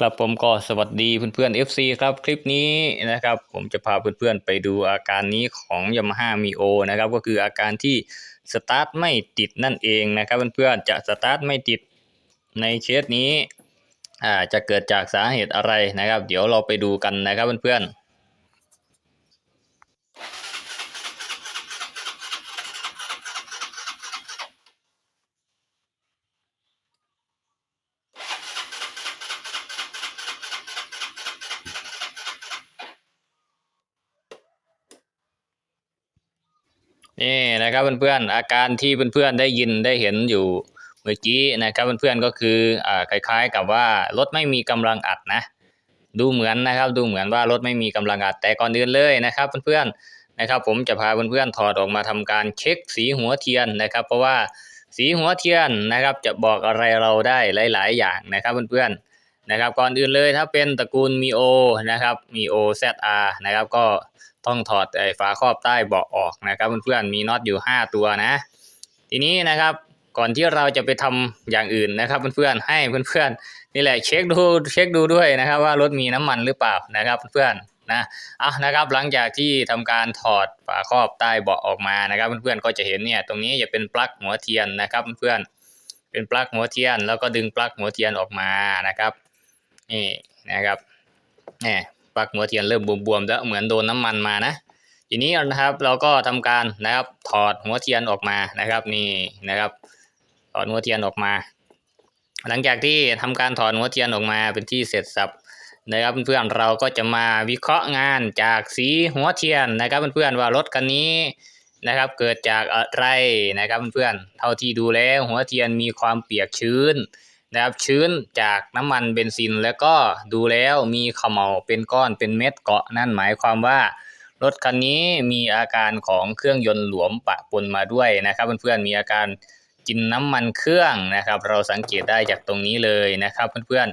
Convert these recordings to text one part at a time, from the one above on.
ครับผมก็สวัสดีเพื่อนเพื่อน FC ครับคลิปนี้นะครับผมจะพาเพื่อนเพื่อนไปดูอาการนี้ของ Yamaha Mio นะครับก็คืออาการที่สตาร์ทไม่ติดนั่นเองนะครับเพื่อนเพื่อนจะสตาร์ทไม่ติดในเคสนี้อ่าจะเกิดจากสาเหตุอะไรนะครับ เดี๋ยวเราไปดูกันนะครับเพื่อนเพื่อน นี่นะครับเพื่อนๆอาการที่เพื่อนๆได้ยินได้เห็นอยู่เมื่อกี้นะครับเพื่อนๆก็คืออ่าคล้ายๆกับว่ารถไม่มีกำลังอัดนะ ดูเหมือนนะครับดูเหมือนว่ารถไม่มีกำลังอัดแต่ก่อนอื่นเลยนะครับเพื่อนๆนะครับ ผมจะพาเพื่อนๆถอดออกมาทำการเช็คสีหัวเทียนนะครับ เพราะว่าสีหัวเทียนนะครับจะบอกอะไรเราได้หลาย ๆ อย่างนะครับเพื่อนๆนะครับก่อนอื่นเลยถ้าเป็นตระกูลมีโอนะครับมีโอ ZR นะครับก็ ต้องถอดไอ้ฝาครอบใต้เบาะออกนะครับเพื่อนๆมีน็อตอยู่ 5 ตัวนะ ทีนี้นะครับก่อนที่เราจะไปทำอย่างอื่นนะครับเพื่อนๆให้เพื่อนๆนี่แหละเช็คดูเช็คดูด้วยนะครับ ว่ารถมีน้ำมันหรือเปล่านะครับเพื่อนๆนะอะนะครับหลังจากที่ทำการถอดฝาครอบใต้เบาะออกมานะครับเพื่อนๆก็จะเห็นเนี่ยตรงนี้จะเป็นปลั๊กหัวเทียนนะครับเพื่อนๆเป็นปลั๊กหัวเทียน แล้วก็ดึงปลั๊กหัวเทียนออกมานะครับนี่นะครับเนี่ย ปลั๊กหัวเทียนเริ่มบวมๆแล้วเหมือนโดนน้ำมันมานะ ทีนี้นะครับเราก็ทำการนะครับถอดหัวเทียนออกมานะครับนี่นะครับ ถอดหัวเทียนออกมา หลังจากที่ทำการถอดหัวเทียนออกมาเป็นที่เสร็จสับนะครับเพื่อนๆเราก็จะมาวิเคราะห์งานจากสีหัวเทียนนะครับเพื่อนๆว่ารถคันนี้นะครับเกิดจากอะไรนะครับเพื่อนๆเท่าที่ดูแล้วหัวเทียนมีความเปียกชื้น นะครับชื้นจากน้ำมันเบนซินแล้วก็ดูแล้วมีขมเหลาเป็นก้อนเป็นเม็ดเกาะนั่นหมายความว่ารถคันนี้มีอาการของเครื่องยนต์หลวมปะปนมาด้วยนะครับ เพื่อนๆมีอาการกินน้ำมันเครื่องนะครับ เราสังเกตได้จากตรงนี้เลยนะครับเพื่อน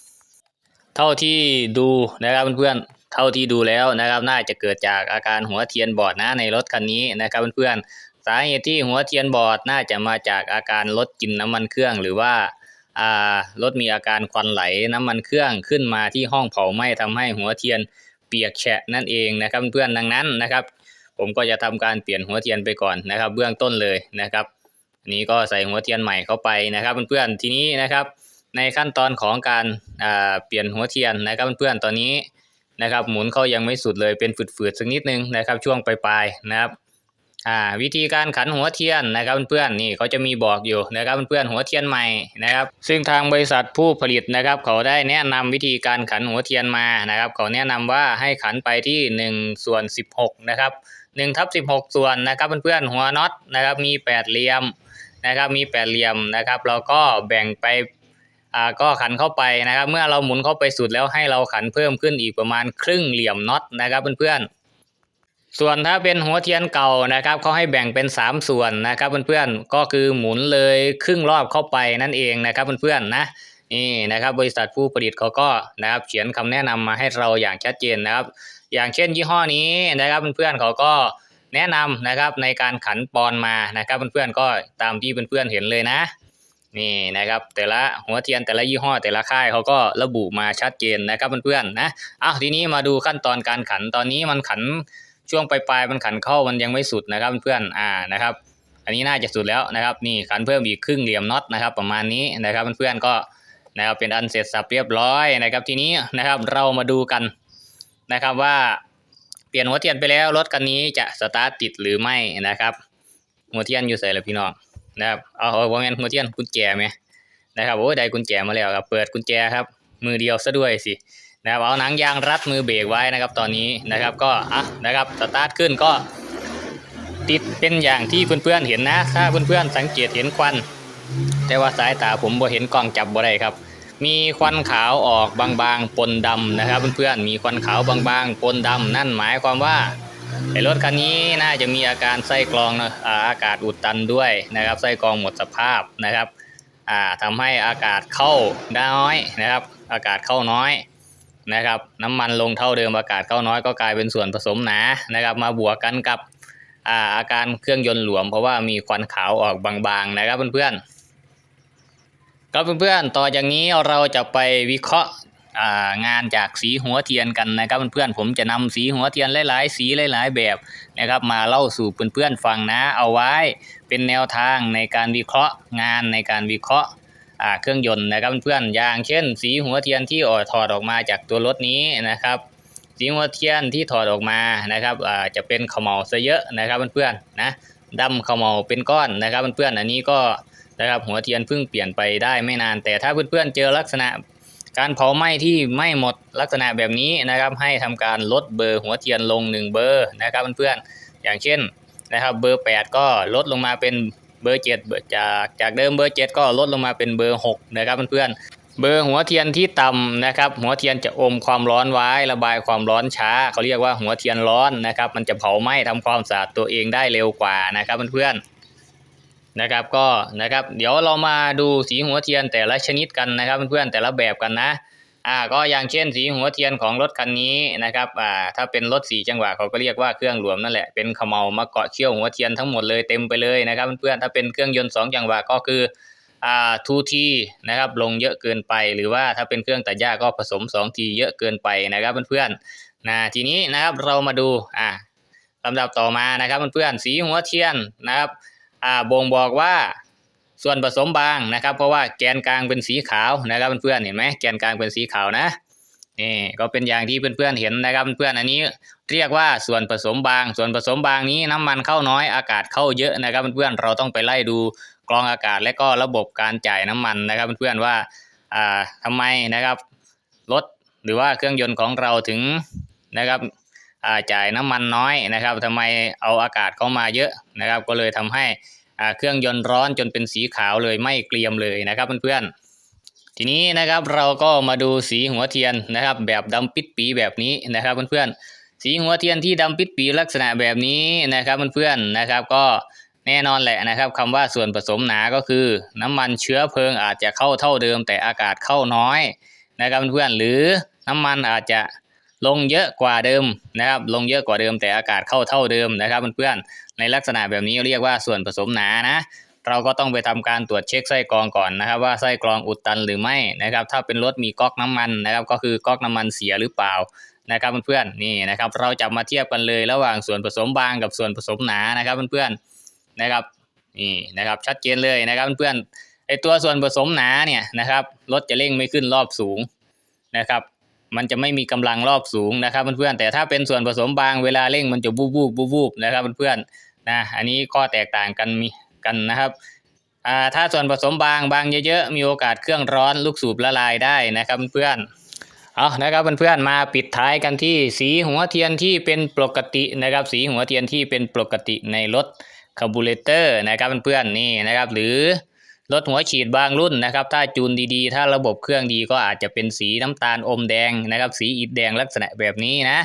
ๆเท่าที่ดูนะครับเพื่อนๆเท่าที่ดูแล้วนะครับ น่าจะเกิดจากอาการหัวเทียนบอดนะในรถคันนี้นะครับเพื่อนๆ สาเหตุที่หัวเทียนบอดน่าจะมาจากอาการรถกินน้ำมันเครื่องหรือว่ารถมีอาการควันไหลน้ำมันเครื่องขึ้นมาที่ห้องเผาไหม้ทำให้หัวเทียนเปียกแฉะนั่นเองนะครับเพื่อนดังนั้นนะครับ ผมก็จะทำการเปลี่ยนหัวเทียนไปก่อนนะครับ เบื้องต้นเลยนะครับนี้ก็ใส่หัวเทียนใหม่เข้าไปนะครับเพื่อนๆทีนี้นะครับในขั้นตอนของการเปลี่ยนหัวเทียนนะครับเพื่อนๆตอนนี้นะครับหมุนเขายังไม่สุดเลยเป็นฝืดๆสักนิดนึงนะครับ ช่วงปลายๆนะครับ อ่าวิธีการขันหัวเทียนนะครับเพื่อนๆนี่เขาจะมีบอกอยู่นะครับเพื่อนๆหัวเทียนใหม่นะครับซึ่งทางบริษัทผู้ผลิตนะครับ เขาได้แนะนำวิธีการขันหัวเทียนมานะครับ เขาแนะนำว่าให้ขันไปที่1ส่วน16นะครับ1ทับ16 ส่วนนะครับเพื่อนๆหัวน็อตนะครับมีแปดเหลี่ยมนะครับมีแปดเหลี่ยมนะครับเราก็แบ่งไปอ่าก็ขันเข้าไปนะครับ เมื่อเราหมุนเข้าไปสุดแล้วให้เราขันเพิ่มขึ้นอีกประมาณครึ่งเหลี่ยมน็อตนะครับเพื่อนๆ ส่วนถ้าเป็นหัวเทียนเก่านะครับเขาให้แบ่งเป็น 3 ส่วนนะครับเพื่อนๆก็คือหมุนเลยครึ่งรอบเข้าไปนั่นเองนะครับเพื่อนๆนะนี่นะครับบริษัทผู้ผลิตเขาก็นะครับเขียนคำแนะนำมาให้เราอย่างชัดเจนนะครับ อย่างเช่นยี่ห้อนี้นะครับเพื่อนๆเขาก็แนะนำนะครับในการขันปอนมานะครับเพื่อนๆก็ตามที่เพื่อนๆเห็นเลยนะนี่นะครับแต่ละหัวเทียนแต่ละยี่ห้อแต่ละค่ายเขาก็ระบุมาชัดเจนนะครับเพื่อนๆนะอ้าวทีนี้มาดูขั้นตอนการขันตอนนี้มันขัน ช่วงปลายๆมันขันเข้ามันยังไม่สุดนะครับเพื่อนอ่านะครับ อันนี้น่าจะสุดแล้วนะครับนี่ขันเพิ่มอีกครึ่งเหลี่ยมน็อตนะครับ ประมาณนี้นะครับเพื่อนๆก็นะครับเป็นอันเสร็จสับเรียบร้อยนะครับ ทีนี้นะครับเรามาดูกันนะครับว่าเปลี่ยนหัวเทียนไปแล้วรถคันนี้จะสตาร์ทติดหรือไม่นะครับหัวเทียนอยู่ใส่แล้วพี่น้องนะครับเอาเอาว่าแมนหัวเทียนกุญแจไหมนะครับโอ้ได้กุญแจมาแล้วครับเปิดกุญแจครับมือเดียวซะด้วยสิ นะครับเอาหนังยางรัดมือเบรกไว้นะครับ ตอนนี้นะครับก็อะนะครับสตาร์ทขึ้นก็ติดเป็นอย่างที่เพื่อนๆเห็นนะ ถ้าเพื่อนๆสังเกตเห็นควัน แต่ว่าสายตาผมบ่เห็นกล้องจับบ่ได้ครับ มีควันขาวออกบางๆปนดำนะครับ เพื่อนๆมีควันขาวบางๆปนดำนั่นหมายความว่าไอรถคันนี้น่าจะมีอาการไส้กรองนะอาอากาศอุดตันด้วยนะครับไส้กรองหมดสภาพนะครับอ่าทำให้อากาศเข้าน้อยนะครับ อากาศเข้าน้อย นะครับน้ำมันลงเท่าเดิมอากาศเข้าน้อยก็กลายเป็นส่วนผสมหนานะครับมาบวกกันกับอ่าอาการเครื่องยนต์หลวม เพราะว่ามีควันขาวออกบางๆนะครับเพื่อนๆครับเพื่อนๆต่อจากนี้เราจะไปวิเคราะห์งานจากสีหัวเทียนกันนะครับเพื่อนๆผมจะนำสีหัวเทียนหลายๆ สีหลายๆแบบนะครับ มาเล่าสู่เพื่อนๆฟังนะเอาไว้เป็นแนวทางในการวิเคราะห์งานในการวิเคราะห์ เครื่องยนต์นะครับเพื่อนๆอย่างเช่น สีหัวเทียนที่ออถอดออกมาจากตัวรถนี้นะครับ สีหัวเทียนที่ถอดออกมานะครับจะเป็นขมเหลาซะเยอะนะครับเพื่อนๆนะดำขมเหลาเป็นก้อนนะครับเพื่อนๆอันนี้ก็นะครับหัวเทียนเพิ่งเปลี่ยนไปได้ไม่นาน แต่ถ้าเพื่อนๆเจอลักษณะการเผาไหม้ที่ไม่หมดลักษณะแบบนี้นะครับ ให้ทำการลดเบอร์หัวเทียนลง 1 เบอร์นะครับเพื่อนๆอย่างเช่นนะครับเบอร์ 8 ก็ลดลงมาเป็น เบอร์เบอร์จากจากเดิมเบอร์7ก็ลดลงมาเป็นเบอร์6นะครับเพื่อนเบอร์หัวเทียนที่ต่ำนะครับ หัวเทียนจะอมความร้อนไว้ระบายความร้อนช้า เขาเรียกว่าหัวเทียนร้อนนะครับ มันจะเผาไหม้ทำความสะอาดตัวเองได้เร็วกว่านะครับเพื่อนๆนะครับก็นะครับ เดี๋ยวเรามาดูสีหัวเทียนแต่ละชนิดกันนะครับเพื่อนๆแต่ละแบบกันนะ อ่าก็อย่างเช่นสีหัวเทียนของรถคันนี้นะครับอ่าถ้าเป็นรถสี่จังหวะเขาก็เรียกว่าเครื่องรวมนั่นแหละเป็นเขมเมามาเกาะเขี้ยวหัวเทียนทั้งหมดเลยเต็มไปเลยนะครับเพื่อนๆถ้าเป็นเครื่องยนต์สองจังหวะก็คืออ่าทูทีนะครับลงเยอะเกินไปหรือว่าถ้าเป็นเครื่องตัดหญ้าก็ผสมสองทีเยอะเกินไปนะครับเพื่อนๆนะทีนี้นะครับเรามาดูอ่าลำดับต่อมานะครับเพื่อนๆสีหัวเทียนนะครับอ่าบ่งบอกว่า ส่วนผสมบางนะครับ เพราะว่าแกนกลางเป็นสีขาวนะครับเพื่อนๆเห็นไหมแกนกลางเป็นสีขาวนะนี่ก็เป็นอย่างที่เพื่อนๆเห็นนะครับเพื่อนๆอันนี้เรียกว่าส่วนผสมบาง ส่วนผสมบางนี้น้ำมันเข้าน้อยอากาศเข้าเยอะนะครับเพื่อนๆเราต้องไปไล่ดูกรองอากาศและก็ระบบการจ่ายน้ำมันนะครับเพื่อนๆว่าอ่าทำไมนะครับรถหรือว่าเครื่องยนต์ของเราถึงนะครับอ่าจ่ายน้ำมันน้อยนะครับทำไมเอาอากาศเข้ามาเยอะนะครับ ก็เลยทำให้ เครื่องยนต์ร้อนจนเป็นสีขาวเลยไม่เกรียมเลยนะครับเพื่อนๆ ทีนี้นะครับเราก็มาดูสีหัวเทียนนะครับ แบบดำปิดปีแบบนี้นะครับเพื่อนๆ สีหัวเทียนที่ดำปิดปีลักษณะแบบนี้นะครับเพื่อนๆนะครับก็แน่นอนแหละนะครับคำว่าส่วนผสมหนาก็คือ น้ำมันเชื้อเพลิงอาจจะเข้าเท่าเดิม แต่อากาศเข้าน้อยนะครับเพื่อนๆหรือน้ำมันอาจจะ ลงเยอะกว่าเดิมนะครับ ลงเยอะกว่าเดิมแต่อากาศเข้าเท่าเดิมนะครับเพื่อนๆในลักษณะแบบนี้เรียกว่าส่วนผสมหนานะเราก็ต้องไปทำการตรวจเช็คไส้กรองก่อนนะครับ ว่าไส้กรองอุดตันหรือไม่นะครับ ถ้าเป็นรถมีก๊อกน้ำมันนะครับ ก็คือก๊อกน้ำมันเสียหรือเปล่านะครับเพื่อนๆนี่นะครับ เราจะมาเทียบกันเลยระหว่างส่วนผสมบางกับส่วนผสมหนานะครับเพื่อนๆนะครับนี่นะครับชัดเจนเลยนะครับเพื่อนๆไอตัวส่วนผสมหนาเนี่ยนะครับรถจะเร่งไม่ขึ้นรอบสูงนะครับ มันจะไม่มีกำลังรอบสูงนะครับเพื่อนๆแต่ถ้าเป็นส่วนผสมบางเวลาเร่งมันจะบูบบูบบูบูบนะครับเพื่อนๆนะอันนี้ข้อแตกต่างกันมีกันนะครับอ่าถ้าส่วนผสมบางบางเยอะๆมีโอกาสเครื่องร้อนลูกสูบละลายได้นะครับเพื่อนๆเอานะครับเพื่อนๆมาปิดท้ายกันที่สีหัวเทียนที่เป็นปกตินะครับ สีหัวเทียนที่เป็นปกติในรถคาร์บูเรเตอร์นะครับเพื่อนๆนี่นะครับหรือ รถหัวฉีดบางรุ่นนะครับ ถ้าจูนดีๆ ถ้าระบบเครื่องดีก็อาจจะเป็นสีน้ำตาลอมแดงนะครับ สีอิฐแดงลักษณะแบบนี้นะ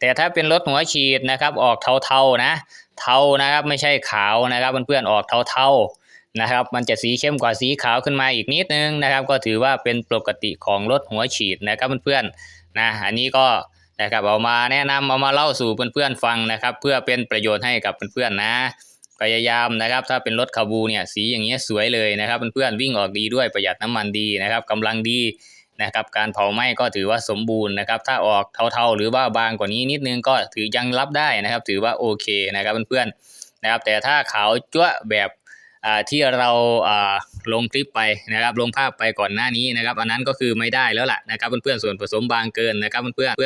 แต่ถ้าเป็นรถหัวฉีดนะครับ ออกเทาๆนะ เทานะครับไม่ใช่ขาวนะครับเพื่อนๆออกเทาๆนะครับ มันจะสีเข้มกว่าสีขาวขึ้นมาอีกนิดนึงนะครับ ก็ถือว่าเป็นปกติของรถหัวฉีดนะครับเพื่อนๆนะอันนี้ก็นะครับเอามาแนะนำเอามาเล่าสู่เพื่อนๆฟังนะครับ เพื่อเป็นประโยชน์ให้กับเพื่อนๆนะ พยายามนะครับ ถ้าเป็นรถคาบูเนี่ยสีอย่างเงี้ยสวยเลยนะครับเพื่อนๆวิ่งออกดีด้วยประหยัดน้ำมันดีนะครับกำลังดีนะครับ การเผาไหม้ก็ถือว่าสมบูรณ์นะครับ ถ้าออกเทาๆ หรือว่าบางกว่านี้นิดนึงก็ถือยังรับได้นะครับ ถือว่าโอเคนะครับเพื่อนๆนะครับ แต่ถ้าขาวจั๊วแบบอ่าที่เราอ่าลงคลิปไปนะครับ ลงภาพไปก่อนหน้านี้นะครับ อันนั้นก็คือไม่ได้แล้วล่ะนะครับเพื่อนๆส่วนผสมบางเกินนะครับเพื่อนๆ